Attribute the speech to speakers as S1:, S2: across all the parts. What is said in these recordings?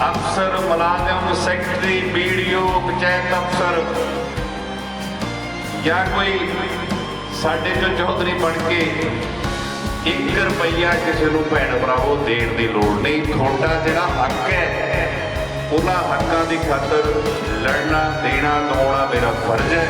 S1: ਅਫਸਰ, ਮੁਲਾਜ਼ਮ ਮੰਤਰੀ ਵੀਡੀਓ ਪੰਚਾਇਤ ਅਫਸਰ ਜਾਂ ਕੋਈ ਸਾਡੇ ਚੋਂ ਚੌਧਰੀ ਬਣ ਕੇ 1 ਰੁਪਈਆ ਕਿਸੇ ਨੂੰ ਭੈਣ ਭਰਾਵੋ ਦੇਣ ਦੀ ਲੋੜ ਨਹੀਂ। ਤੁਹਾਡਾ ਜਿਹੜਾ ਹੱਕ ਹੈ, ਉਹਨਾਂ ਹੱਕਾਂ ਦੀ ਖਾਤਰ ਲੜਨਾ, ਦੇਣਾ ਦਵਾਉਣਾ ਮੇਰਾ ਫਰਜ਼ ਹੈ।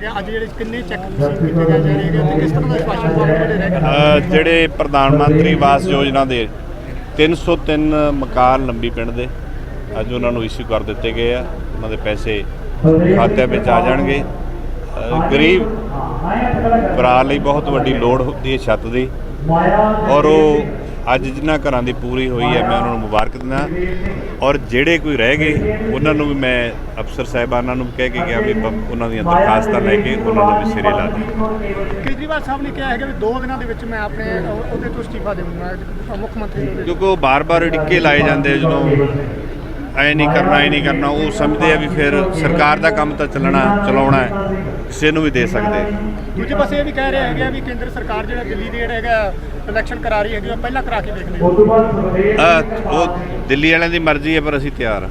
S2: ਹੈਗਾ ਅੱਜ ਜਿਹੜੇ ਕਿੰਨੇ ਚੈੱਕ ਕੀਤੇ ਜਾ ਰਹੇ ਹੈਗੇ ਤੇ ਕਿਸ ਤਰ੍ਹਾਂ ਦਾ ਸ਼ਾਸਨ ਪਾਉਣ ਜਿਹੜੇ ਰਹਿ ਗਏ?
S3: ਜਿਹੜੇ ਪ੍ਰਧਾਨ ਮੰਤਰੀ ਆਵਾਸ ਯੋਜਨਾ ਦੇ 303 ਮਕਾਨ ਲੰਬੀ ਪਿੰਡ ਦੇ, ਅੱਜ ਉਹਨਾਂ ਨੂੰ ਇਸ਼ੂ ਕਰ ਦਿੱਤੇ ਗਏ ਆ, ਉਹਨਾਂ ਦੇ ਪੈਸੇ ਖਾਤਿਆਂ ਵਿੱਚ ਆ ਜਾਣਗੇ। ਗਰੀਬ ਭਰਾ ਲਈ ਬਹੁਤ ਵੱਡੀ ਲੋੜ ਹੁੰਦੀ ਹੈ ਛੱਤ ਦੀ। ਔਰ ਉਹ ਅੱਜ ਜਿਨ੍ਹਾਂ ਘਰਾਂ ਦੀ ਪੂਰੀ ਹੋਈ ਹੈ ਮੈਂ ਉਹਨਾਂ ਨੂੰ ਮੁਬਾਰਕ ਦਿੰਦਾ। ਔਰ ਜਿਹੜੇ ਕੋਈ ਰਹਿ ਗਏ ਉਹਨਾਂ ਨੂੰ ਵੀ ਮੈਂ ਅਫਸਰ ਸਾਹਿਬਾਨਾਂ ਨੂੰ ਕਹਿ ਕੇ ਗਿਆ ਵੀ ਉਹਨਾਂ ਦੀਆਂ ਦਰਖਾਸਤਾਂ ਲੈ ਕੇ ਉਹਨਾਂ ਨੂੰ ਵੀ ਸਿਰੇ ਲਾ ਦੇ।
S2: ਕੇਜਰੀਵਾਲ ਸਾਹਿਬ ਨੇ ਕਿਹਾ ਹੈਗਾ ਵੀ 2 ਦਿਨਾਂ ਦੇ ਵਿੱਚ ਮੈਂ ਆਪਣੇ ਉਹਦੇ ਤੋਂ ਅਸਤੀਫਾ ਦੇਵਾਂਗਾ ਮੁੱਖ ਮੰਤਰੀ ਦੇ
S3: ਕਿਉਂਕਿ ਉਹ ਬਾਰ-ਬਾਰ ਡਿੱਕੇ ਲਾਏ ਜਾਂਦੇ ਜਦੋਂ ਐ ਨਹੀਂ ਕਰਨਾ ਐ ਨਹੀਂ ਕਰਨਾ ਉਹ ਸਮਝਦੇ ਆ ਵੀ ਫਿਰ ਸਰਕਾਰ ਦਾ ਕੰਮ ਤਾਂ ਚੱਲਣਾ ਚਲਾਉਣਾ ਹੈ ਕਿਸੇ ਨੂੰ ਵੀ ਦੇ ਸਕਦੇ।
S2: ਦੂਜੇ ਪਾਸੇ ਇਹ ਵੀ ਕਹਿ ਰਹੇ ਹੈਗੇ ਆ ਵੀ ਕੇਂਦਰ ਸਰਕਾਰ ਜਿਹੜਾ ਦਿੱਲੀ ਦੇ ਜਿਹੜਾ ਹੈਗਾ ਇਲੈਕਸ਼ਨ ਕਰਾ ਰਹੀ ਹੈਗੀ ਉਹ ਪਹਿਲਾਂ ਕਰਾ ਕੇ ਦੇਖ ਲਈ
S3: ਉਹ ਦਿੱਲੀ ਵਾਲਿਆਂ ਦੀ ਮਰਜ਼ੀ ਹੈ ਪਰ ਅਸੀਂ ਤਿਆਰ ਹਾਂ।